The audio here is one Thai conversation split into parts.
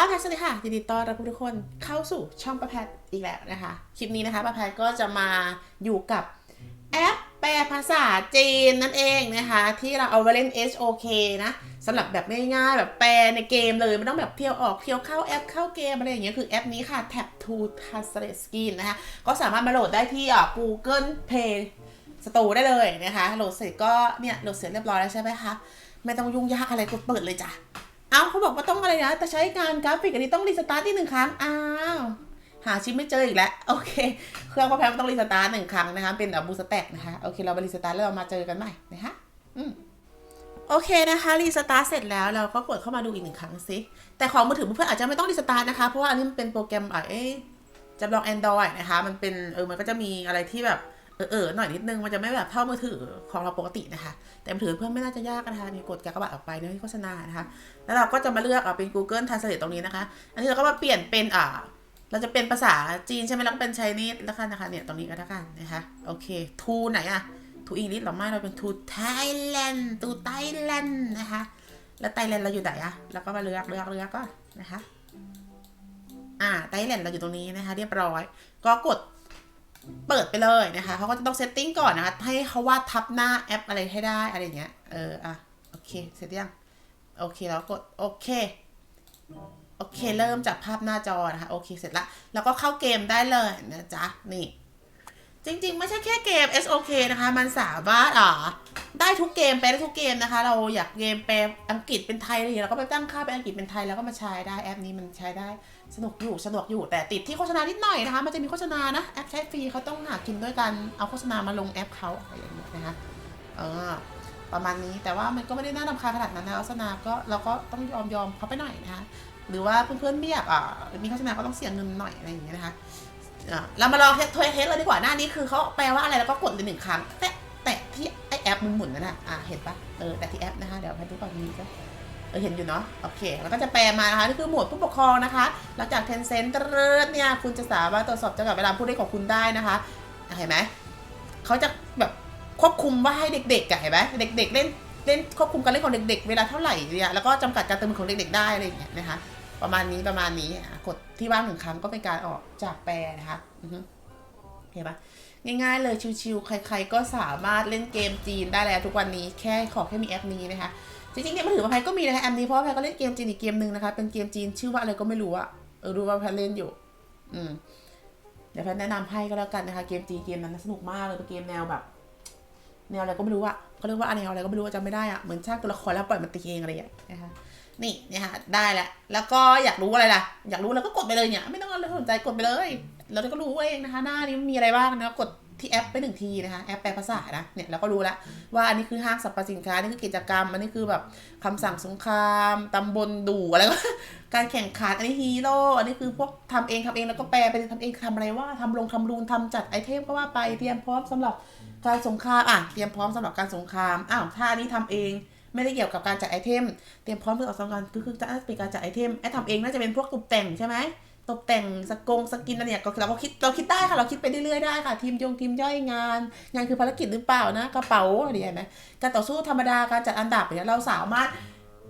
ป้าแพทสวัสดีค่ะยินดีต้อนรับทุกคนเข้าสู่ช่องป้าแพทอีกแล้วนะคะ คลิปนี้นะคะป้าแพทก็จะมาอยู่กับแอปแปลภาษาจีนนั่นเองนะคะ ที่เราเอาไว้เล่น HOK นะสำหรับแบบง่ายๆแบบแปลในเกมเลยไม่ต้องแบบเที่ยวออกเที่ยวเข้าแอปเข้าเกมอะไรอย่างเงี้ยคือแอปนี้ค่ะ Tap to Translate Screen นะคะ ก็สามารถมาโหลดได้ที่อะ Google Play Store ได้เลยนะคะโหลดเสร็จก็เนี่ยโหลดเสร็จเรียบร้อยแล้วใช่ไหมคะไม่ต้องยุ่งยากอะไรกดเปิดเลยจ้ะ เอาเขาบอกว่าต้องอะไรนะแต่ใช้การกราฟิกอันนี้ต้องรีสตาร์ทที่หนึ่งครั้ง อ้าว หาชิปไม่เจออีกแล้ว โอเค เครื่องพ่อแพมต้องรีสตาร์ทหนึ่งครั้งนะคะ เป็นแบบบูสแต็กนะคะ โอเค เราไปรีสตาร์ทแล้วเรามาเจอกันใหม่นะคะอืมโอเคนะคะรีสตาร์ทเสร็จแล้วเราก็กดเข้ามาดูอีกหนึ่งครั้งสิแต่ของมือถือเพื่อนอาจจะไม่ต้องรีสตาร์ทนะคะ เพราะว่าอันนี้มันเป็นโปรแกรมอะเอ๊ะจำลอง Android นะคะ มันเป็นเออมันก็จะมีอะไรที่แบบ เออเออหน่อยนิดนึงมันจะไม่แบบเท่ามือถือของเราปกตินะคะ แต่มือถือเพื่อนไม่น่าจะยากนะคะนี่กดกากบาทออกไปเนื้อที่โฆษณานะคะ แล้วเราก็จะมาเลือกเอาเป็น Google Translate ตรงนี้นะคะ อันนี้เราก็มาเปลี่ยนเป็นอ่าเราจะเป็นภาษาจีนใช่ไหมเราก็เป็นไชนีสแล้วกันนะคะเนี่ยตรงนี้ก็แล้วกันนะคะโอเคทูไหนอะทูอังกฤษหรอไม่เราเป็นทูไทยแลนด์ทูไทยแลนด์นะคะแล้วไทยแลนด์เราอยู่ไหนอะแล้วก็มาเลือกเลือกเลือกก็นะคะอ่าไทยแลนด์เราอยู่ตรงนี้นะคะ เรียบร้อย ก็กด เปิดไปเลยนะคะเขาก็จะต้องเซตติ้งก่อนนะคะ ให้เขาวาดทับหน้าแอปอะไรให้ได้อะไรเงี้ย เออ อะ โอเค เสร็จยัง โอเค แล้วกด โอเค โอเค เริ่มจากภาพหน้าจอนะคะ โอเค เสร็จละ แล้วก็เข้าเกมได้เลยนะจ๊ะ นี่ จริง ๆ ไม่ใช่แค่เกม SOK นะคะ มันสามารถอ่า ได้ทุกเกมแปลได้ทุกเกมนะคะ เราอยากเกมแปลอังกฤษเป็นไทยอะไรอย่างเงี้ยเราก็ไปตั้งค่าเป็นอังกฤษเป็นไทยแล้วก็มาใช้ได้แอปนี้มันใช้ได้สนุกอยู่สะดวกอยู่แต่ติดที่โฆษณานิดหน่อยนะคะ มันจะมีโฆษณานะแอปใช้ฟรีเขาต้องหากินด้วยกันเอาโฆษณามาลงแอปเขาอะไรอย่างเงี้ยนะคะเออประมาณนี้แต่ว่ามันก็ไม่ได้น่ารำคาญขนาดนั้นนะโฆษณาก็เราก็ต้องยอมยอมเขาไปหน่อยนะคะหรือว่าเพื่อนๆไม่อยากอ่ามีโฆษณาก็ต้องเสียเงินหน่อยอะไรอย่างเงี้ยนะคะเรามาลองเทสเทสเลยดีกว่าหน้านี้คือเขาแปลว่าอะไรแล้วก็กดเลยหนึ่งครั้งแตะแตะ ที่ไอแอปมันหมุนนั่นน่ะอะเห็นปะเออแตะที่แอปนะคะเดี๋ยวให้ดูก่อนนี้ก็เออเห็นอยู่เนาะโอเคแล้วก็จะแปลมานะคะนี่คือหมวดผู้ปกครองนะคะหลังจาก Tencent เติร์ดเนี่ยคุณจะสามารถตรวจสอบจำกัดเวลาผู้เล่นของคุณได้นะคะเห็นไหมเขาจะแบบควบคุมว่าให้เด็กๆอะเห็นไหมเด็ก ๆ เล่นเล่นควบคุมการเล่นของเด็ก ๆ เวลาเท่าไหร่เนี่ยแล้วก็จำกัดการเติมเงินของเด็กๆได้อะไรอย่างเงี้ยนะคะ ประมาณนี้ประมาณนี้กดที่ว่างหนึ่งครั้งก็เป็นการออกจากแปรนะคะอือ เห็นปะง่ายๆเลยชิวๆใคร ๆ ก็สามารถเล่นเกมจีนได้แล้วทุกวันนี้แค่ขอแค่มีแอปนี้นะคะจริงๆเนี่ยมือถือมาแพนก็มีนะคะแอปนี้เพราะว่าแพก็เล่นเกมจีนอีกเกมหนึ่งนะคะเป็นเกมจีนชื่อว่าอะไรก็ไม่รู้อะเออรู้ว่าแพนเล่นอยู่ อืมเดี๋ยวแพนแนะนำให้ก็แล้วกันนะคะเกมจีนเกมนั้นสนุกมากเลยเป็นเกมแนวแบบ แนวอะไรก็ไม่รู้อะเขาเรียกว่าแนวอะไรก็ไม่รู้จำไม่ได้อะเหมือนสร้างตัวละครแล้วปล่อยมันตีเองอะไรอย่างเงี้ยนะคะนี่เนี่ยค่ะได้แล้วแล้วก็อยากรู้อะไรล่ะ อยากรู้แล้วก็กดไปเลยเนี่ยไม่ต้องอะไรสนใจกดไปเลย เราก็รู้เองนะคะ หน้านี้มีอะไรบ้างนะกดที่แอปไปหนึ่งทีนะคะแอปแปลภาษานะเนี่ยเราก็รู้แล้วว่าอันนี้คือห้างสรรพสินค้านี่คือกิจกรรม อันนี้คือแบบคำสั่งสงครามตำบลดูอะไรก็การแข่งขันอันนี้ฮีโร่อันนี้คือพวกทำเองทำเองแล้วก็แปลไปทำเองทำอะไรว่าทำลงทำรูนทำจัดไอเทมก็ว่าไปเตรียมพร้อมสำหรับการสงครามอะเตรียมพร้อมสำหรับการสงครามอ้าวถ้าอันนี้ทำเองไม่ได้เกี่ยวกับการจัดไอเทมเตรียมพร้อมเพื่อออกสงการก็คือจะเป็นการจัดไอเทมไอทำเองน่าจะเป็นพวกตกแต่งใช่ไหม ตกแต่งสกงสกินอะไรเนี่ยก็เราก็คิดเราคิดได้ค่ะ เราคิดไปเรื่อยๆได้ค่ะ ทีมยงทีมย่อยงาน งานคือภารกิจหรือเปล่านะกระเป๋าอะไรอย่างเงี้ยไหมการต่อสู้ธรรมดาการจัดอันดับเนี่ยเราสามารถ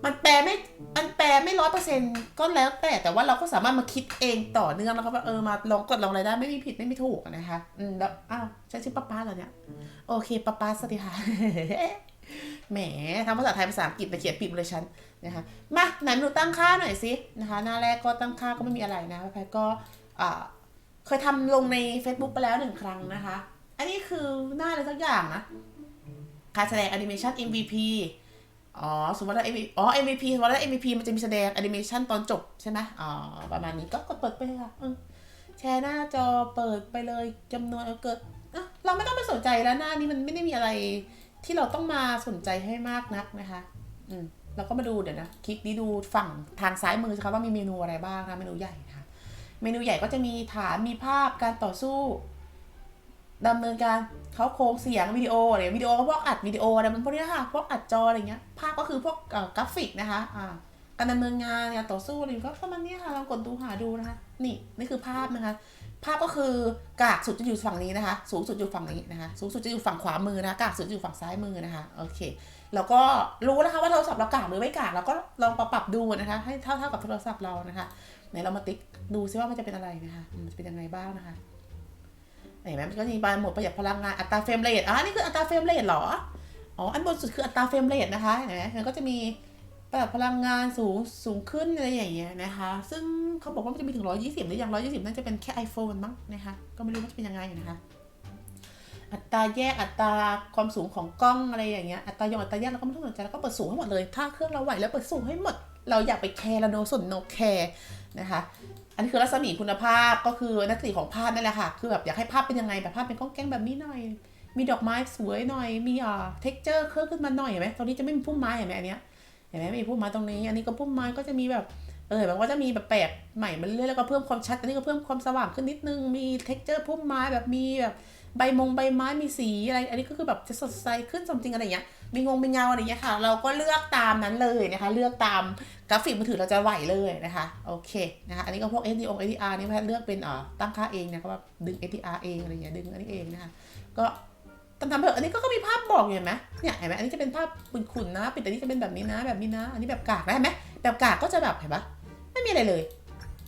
มันแปลไม่ มันแปลไม่ร้อยเปอร์เซ็นต์ก็แล้วแต่แต่ว่าเราก็สามารถมาคิดเองต่อเนื่องแล้วก็เออมาลองกดลองอะไรได้ไม่มีผิดไม่มีถูกนะคะอืมแล้วอ้าวใช่ชื่อป้าป้าเหรอเนี่ยโอเคป้าป้าสวัสดีค่ะแหมทำภาษาไทยภาษาอังกฤษแต่เขียนปิดเลยฉัน นะคะมาไหนหนูตั้งค่าหน่อยสินะคะหน้าแรกก็ตั้งค่าก็ไม่มีอะไรนะแพทก็เคยทำลงใน Facebook ไปแล้วหนึ่งครั้งนะคะ อันนี้คือหน้าอะไรสักอย่างนะการแสดงแอนิเมชัน MVP อ๋อสมมติว่า MVP อ๋อ MVP สมมติว่า MVP มันจะมีแสดงแอนิเมชันตอนจบใช่ไหมอ๋อประมาณนี้ก็กดเปิดไปเลยค่ะแชร์หน้าจอเปิดไปเลยจำนวนเกิดเราไม่ต้องไปสนใจแล้วหน้านี้มันไม่ได้มีอะไรที่เราต้องมาสนใจให้มากนักนะคะ อืม เราก็มาดูเดี๋ยวนะคลิกนี้ดูฝั่งทางซ้ายมือนะคะว่ามีเมนูอะไรบ้างนะเมนูใหญ่นะคะเมนูใหญ่ก็จะมีฐานมีภาพการต่อสู้ดำเนินการเขาโครงเสียงวิดีโออะไรวิดีโอก็พวกอัดวิดีโออะไรมันพวกนี้ค่ะพวกอัดจออะไรเงี้ยภาพก็คือพวกกราฟิกนะคะอ่า การดำเนินงานการต่อสู้อะไรก็ประมาณเนี้ยค่ะลองกดดูหาดูนะคะ นี่นี่คือภาพนะคะ ภาพก็คือกากสุดจะอยู่ฝั่งนี้นะคะ สูงสุดอยู่ฝั่งนี้นะคะ สูงสุดจะอยู่ฝั่งขวามือนะคะกากสุดอยู่ฝั่งซ้ายมือนะคะโอเคแล้วก็รู้นะคะว่าโทรศัพท์เรากากหรือไม่กากเราก็ลองปรับปรับดูนะคะ ให้เท่าเท่ากับโทรศัพท์เรานะคะไหนเรามาติ๊กดูซิว่ามันจะเป็นอะไรนะคะมันจะเป็นยังไงบ้างนะคะเห็นไหมมันก็มีบานหมดประหยัดพลังงานอัตราเฟรมเรทอะนี่คืออัตราเฟรมเรทเหรออ๋ออันบนสุดคืออัตราเฟรมเรทนะคะเห็นไหมมันก็จะมี ประหยัดพลังงานสูงสูงขึ้นอะไรอย่างเงี้ยนะคะ ซึ่งเขาบอกว่ามันจะมีถึง 120 หรือยัง 120 น่าจะเป็นแค่ iPhone มั้งนะคะ ก็ไม่รู้ว่าจะเป็นยังไงนะคะ อัตราแยกอัตราความสูงของกล้องอะไรอย่างเงี้ย อัตรายงอัตราแยกเราก็ไม่ต้องสนใจแล้วก็เปิดสูงให้หมดเลย ถ้าเครื่องเราไหวแล้วเปิดสูงให้หมด เราอยากไปแคร์เราโนสนโนแคร์นะคะ อันนี้คือรัศมีคุณภาพก็คือนักสีของภาพนั่นแหละค่ะ คือแบบอยากให้ภาพเป็นยังไงแบบภาพเป็นกล้องแกล้งแบบนี้หน่อย มีดอกไม้สวยหน่อย มีอ่าเท็กเจอร์เครื่องขึ้นมาหน่อยเห็นไหมตรงนี้จะไม่มีพุ่มไม้เห็นไหมอันเนี้ย เห็นไหมมีพุ่มไม้ตรงนี้ อันนี้ก็พุ่มไม้ก็จะมีแบบเออแบบว่าจะมีแบบแปลกใหม่มาเรื่อยแล้วก็เพิ่มความชัดอันนี้ก็เพิ่มความสว่างขึ้นนิดนึงมีเท็กเจอร์พุ่มไม้แบบมีแบบใบมงใบไม้มีสีอะไร อันนี้ก็คือแบบจะสดใสขึ้นสมจริงอะไรอย่างเงี้ยมีงงมีเงาอะไรอย่างเงี้ยค่ะ เราก็เลือกตามนั้นเลยนะคะ เลือกตามกราฟิกมือถือเราจะไหวเลยนะคะโอเคนะคะอันนี้ก็พวก SDO SDR นี่แพทย์เลือกเป็นเอ่อตั้งค่าเองนะก็แบบดึง SDR เองอะไรอย่างเงี้ยดึงอันนี้เองนะคะก็ ทำทำเถอะอันนี้ก็ก็มีภาพบอกอยู่เห็นไหมเนี่ยเห็นไหมอันนี้จะเป็นภาพขุ่นๆนะปิดอันนี้จะเป็นแบบนี้นะ แบบนี้นะ อันนี้แบบกากนะเห็นไหมแบบกากก็จะแบบเห็นปะไม่มีอะไรเลย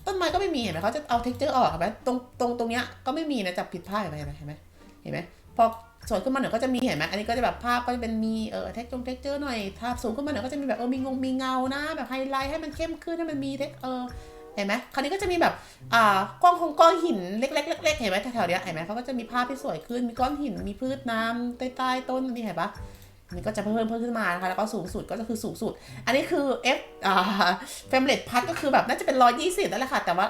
ต้นไม้ก็ไม่มีเห็นไหมเขาจะเอา texture ออกเห็นไหมตรงตรงตรงเนี้ยก็ไม่มีนะจับผิดพลาดเห็นไหมเห็นไหมเห็นไหมเห็นไหมพอสวยขึ้นมาหน่อยก็จะมีเห็นไหมอันนี้ก็จะแบบภาพก็จะเป็นมีเออเท็กจงเท็กเจอร์หน่อยถ้าสูงขึ้นมาหน่อยก็จะมีแบบเออมีงงมีเงานะ แบบไฮไลท์ให้มันเข้มขึ้นให้มันมีเท็กเออ เห็นไหมคราวนี้ก็จะมีแบบอ่ากล้องของก้อนหินเล็กๆเล็กๆเห็นไหมแถวๆเนี้ยเห็นไหมเขาก็จะมีภาพที่สวยขึ้นมีก้อนหินมีพืชน้ำใต้ใต้ต้นนี่เห็นปะอันนี้ก็จะเพิ่มเพิ่มขึ้นมานะคะแล้วก็สูงสุดก็จะคือสูงสุด อันนี้คือ F อ่าเฟมเรทพัดก็คือแบบน่าจะเป็นร้อยยี่สิบนั่นแหละค่ะแต่ว่า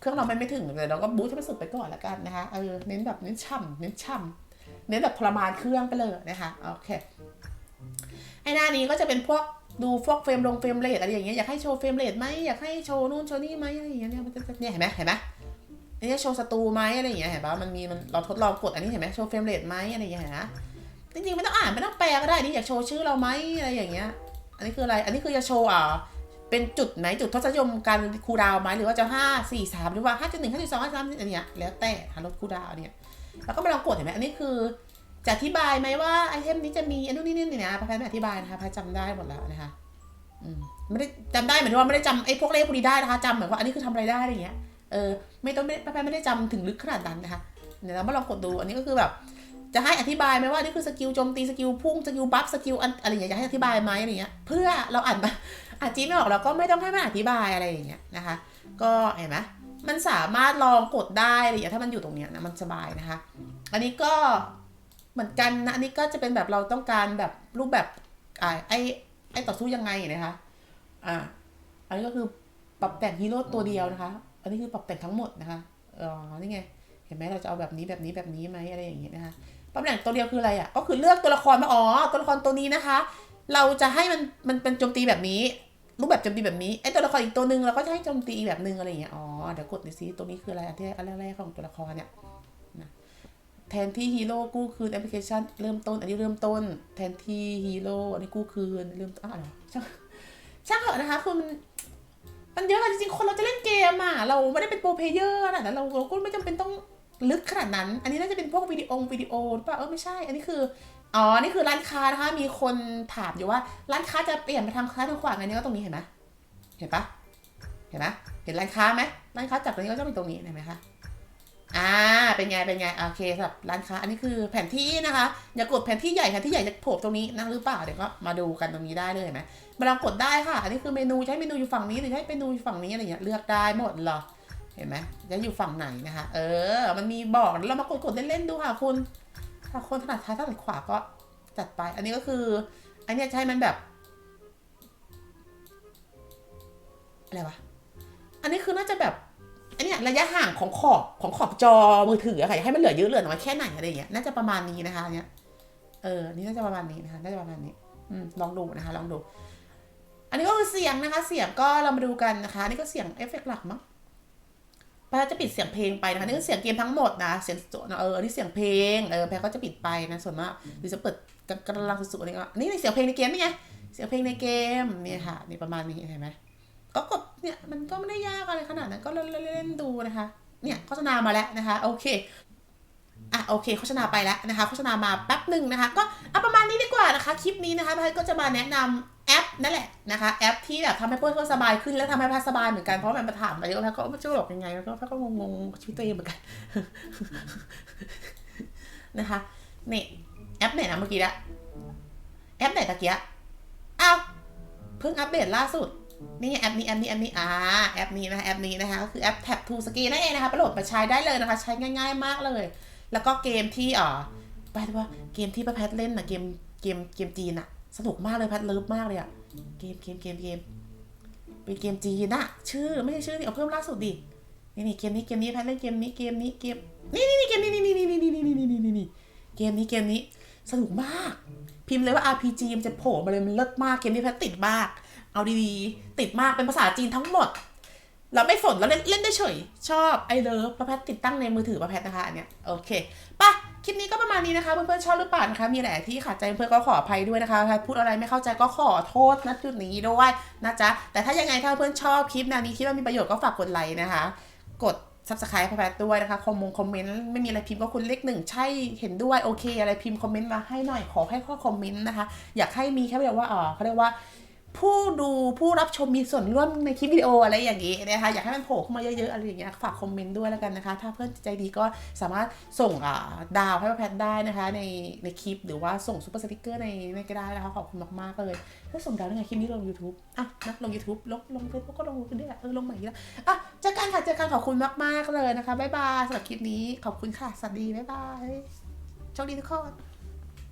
เครื่องเราไม่ไม่ถึงเลยเราก็บูทให้มันสุดไปก่อนละกันนะคะเออเน้นแบบเน้นช่ำเน้นช่ำเน้นแบบทรมานเครื่องไปเลยนะคะโอเคไอ้หน้านี้ก็จะเป็นพวก ดูพวกเฟรมลงเฟรมเรทอะไรอย่างเงี้ยอยากให้โชว์เฟรมเรทไหมอยากให้โชว์นู่นโชว์นี่ไหมอะไรอย่างเงี้ยเนี่ยมันจะเนี่ยเห็นไหมเห็นไหมอันนี้โชว์ศัตรูไหมอะไรอย่างเงี้ยเห็นปะมันมีมันเราทดลองกดอันนี้เห็นไหมโชว์เฟรมเรทไหมอะไรอย่างเงี้ยเห็นไหมจริงๆไม่ต้องอ่านไม่ต้องแปลก็ได้นี่อยากโชว์ชื่อเราไหมอะไรอย่างเงี้ย อันนี้คืออะไรอันนี้คือจะโชว์อ่าเป็นจุดไหนจุดทศนิยมการคูดาวไหมหรือว่าจะห้าสี่สามหรือว่าห้าจุดหนึ่งห้าจุดสองห้าจุดสามอันเนี้ยแล้วแต่หาลดคูดาวเนี่ยแล้วก็มาลองกดเห็นไหมอันนี้คือ จะอธิบายไหมว่าไอเทมนี้จะมีอันนู้นนี่นี่นะพายไม่อธิบายนะคะพายจำได้หมดแล้วนะคะอืมไม่ได้จำได้หมายถึงว่าไม่ได้จำไอ้พวกเลขพวกนี้ได้นะคะจำเหมือนว่าอันนี้คือทำอะไรได้อะไรเงี้ยเออไม่ต้องไม่พายไม่ได้จำถึงลึกขนาดนั้นนะคะเดี๋ยวเรามาลองกดดูอันนี้ก็คือแบบ จะให้อธิบายไหมว่านี่คือสกิลโจมตีสกิลพุ่งสกิลบัฟสกิลอะไรอย่างเงี้ยจะให้อธิบายไหมอะไรเงี้ยเพื่อเราอ่านมาอ่านจีนไม่ออกเราก็ไม่ต้องให้มันอธิบายอะไรอย่างเงี้ยนะคะ ก็เห็นไหมมันสามารถลองกดได้อะไรเงี้ยถ้ามันอยู่ตรงเนี้ยนะมันสบายนะคะ อันนี้ก็ เหมือนกันนะอันนี้ก็จะเป็นแบบเราต้องการแบบรูปแบบอ่าไอ้ไอ้ต่อสู้ยังไงนะคะ อ่า อันนี้ก็คือปรับแต่งฮีโร่ตัวเดียวนะคะ อันนี้คือปรับแต่งทั้งหมดนะคะอ๋อนี่ไง เห็นไหมเราจะเอาแบบนี้แบบนี้แบบนี้ไหมอะไรอย่างเงี้ยนะคะปรับแต่งตัวเดียวคืออะไรอะ ก็คือเลือกตัวละครมาอ๋อตัวละครตัวนี้นะคะ เราจะให้มันมันเป็นโจมตีแบบนี้ รูปแบบโจมตีแบบนี้ไอ้ตัวละครอีกตัวหนึ่งเราก็จะให้โจมตีแบบนึงอะไรอย่างเงี้ยอ๋อเดี๋ยวกดดูซิตรงนี้คืออะไรอันที่อันแรกๆของตัวละครเนี่ย แทนที่ฮีโร่กู้คืนแอปพลิเคชันเริ่มต้น อันนี้เริ่มต้น แทนที่ฮีโร่อันนี้กู้คืนเริ่มต้นอะเหรช่างช่างเถอะนะคะคือมันมันเยอะอะจริงๆคนเราจะเล่นเกมอะเราไม่ได้เป็นโปรเพเยอร์ขนาดนั้นเราเราก็ไม่จำเป็นต้องลึกขนาดนั้น อันนี้น่าจะเป็นพวกวิดีโอวิดีโอหรือเปล่าเออไม่ใช่ อันนี้คืออ๋อนี่คือร้านค้านะคะมีคนถามอยู่ว่าร้านค้าจะเปลี่ยนไปทางซ้าทางขวาไงเนี่ยก็ตรงนี้เห็นไหมเห็นปะเห็นไหมเห็นร้านค้าไหมร้านค้าจากตรงนี้ก็จะเป็นตรงนี้เห็นไหมคะ อ่า เป็นไง เป็นไง โอเคสำหรับร้านค้า อันนี้คือแผนที่นะคะ อย่ากดแผนที่ใหญ่แผนที่ใหญ่จะโผล่ตรงนี้นั่งหรือเปล่า เดี๋ยวก็มาดูกันตรงนี้ได้เลยเห็นไหมมาลองกดได้ค่ะ อันนี้คือเมนูจะใช้เมนูอยู่ฝั่งนี้หรือใช้เมนูอยู่ฝั่งนี้อะไรเงี้ย เลือกได้หมดเหรอ เห็นไหมจะอยู่ฝั่งไหนนะคะ เออ มันมีบอก เรามากดกดเล่นๆดูค่ะคุณ ถ้าคนถนัดซ้ายถนัดขวาก็จัดไป อันนี้ก็คือ อันนี้ใช้มันแบบ อะไรวะ อันนี้คือน่าจะแบบ เนี้ยระยะห่างของขอบของขอบจอมือถืออะค่ะอยากให้มันเหลือเยอะเหลือน้อยแค่ไหนอะไรอย่างเงี้ยน่าจะประมาณนี้นะคะเนี้ยเออนี่น่าจะประมาณนี้นะคะน่าจะประมาณนี้อืมลองดูนะคะ ลองดู อันนี้ก็คือเสียงนะคะ เสียงก็เรามาดูกันนะคะนี่ก็เสียงเอฟเฟกต์หลักมั้งแพรจะปิดเสียงเพลงไปนะคะนี่คือเสียงเกมทั้งหมดนะเสียงเออนี่เสียงเพลงเออแพรก็จะปิดไปนะส่วนมากหรือจะเปิดกำลังสุดๆนนี้ก็นี่ในเสียงเพลงในเกมนี่ไงเสียงเพลงในเกมเนี่ยค่ะนี่ประมาณนี้เห็นไหม ก็กดเนี่ยมันก็ไม่ได้ยากอะไรขนาดนั้นก็เล่นเล่นๆดูนะคะ เนี่ยโฆษณามาแล้วนะคะ โอเคอะโอเคโฆษณาไปแล้วนะคะโฆษณามาแป๊บหนึ่งนะคะ ก็เอาประมาณนี้ดีกว่านะคะ คลิปนี้นะคะพี่ก็จะมาแนะนำแอปนั่นแหละนะคะแอปที่แบบทำให้เพื่อนสบายขึ้นและทำให้พัสบายเหมือนกันเพราะมันมาถามมาเยอะแล้วก็ไม่รู้จะบอกยังไงแล้วก็พี่ก็งงๆชีวิตตัวเองเหมือนกันนะคะนี่แอปไหนนะเมื่อกี้ละแอปไหนตะเกียอ้าวเพิ่งอัปเดตล่าสุด นี่แอปนี้แอปนี้แอปนี้อ่าแอปนี้นะคะแอปนี้นะคะก็คือแอป Tap to Ski นั่นเองนะคะไปโหลดมาใช้ได้เลยนะคะ ใช้ง่าย ๆ มากเลย แล้วก็เกมที่อ่าไปดูว่าเกมที่ป้าแพทเล่นนะเกมเกมเกมจีนอะสนุกมากเลยแพทเลิฟมากเลยอะเกมเกมเกมเกมเป็นเกมจีนอะชื่อไม่ใช่ชื่อดิเอาเพิ่มล่าสุดดินี่นี่เกมนี้เกมนี้แพทเล่นเกมนี้เกมนี้เกมนี่นี่นี่เกมนี้นี่นี่นี่นี่นี่นี่นี่นี่นี่เกมนี้เกมนี้สนุกมาก พิมพ์เลยว่า RPG มันจะโผล่มาเลยมันเลิศมากเกมนี้แพทติดมาก เอาดีๆ ติดมากเป็นภาษาจีนทั้งหมด เราไม่ฝนเราเล่นเล่นได้เฉย ชอบไอเลิฟประแพทติดตั้งในมือถือประแพทนะคะอันเนี้ยโอเคปะคลิปนี้ก็ประมาณนี้นะคะเพื่อนๆชอบหรือเปล่านะคะมีอะไรที่ขัดใจเพื่อนก็ขออภัยด้วยนะคะพทพูดอะไรไม่เข้าใจก็ขอโทษณจุดนี้ด้วยนะจ๊ะแต่ถ้ายังไงถ้าเพื่อนชอบคลิปแนวนี้คิดว่ามีประโยชน์ก็ฝากกดไลค์นะคะ กด subscribe แพทด้วยนะคะคอมมงคอมเมนต์ไม่มีอะไรพิมพ์ก็คุณเลขหนึ่งใช่เห็นด้วยโอเค อะไรพิมพ์คอมเมนต์มาให้หน่อยขอให้ข้อคอมเมนต์นะคะ อยากให้มีแค่แบบว่าเออเขาเรียกว่า ผู้ดูผู้รับชมมีส่วนร่วมในคลิปวิดีโออะไรอย่างนี้นะคะอยากให้มันโผล่เข้ามาเยอะๆอะไรอย่างเงี้ยฝากคอมเมนต์ด้วยแล้วกันนะคะ ถ้าเพื่อนใจดีก็สามารถส่งอ่าดาวให้แพทได้นะคะในในคลิปหรือว่าส่งซุปเปอร์สติกเกอร์ในในก็ได้นะคะขอบคุณมากๆเลยถ้าส่งดาวได้ไงคลิปนี้ลง YouTube อะนะลง YouTube ลงลงเฟซบุ๊กก็ลงกันด้วยเออลงใหม่แล้วอะเจอกันค่ะเจอกันขอบคุณมากๆเลยนะคะบ๊ายบายสำหรับคลิปนี้ขอบคุณค่ะสวัสดีบ๊ายบายโชคดีทุกคน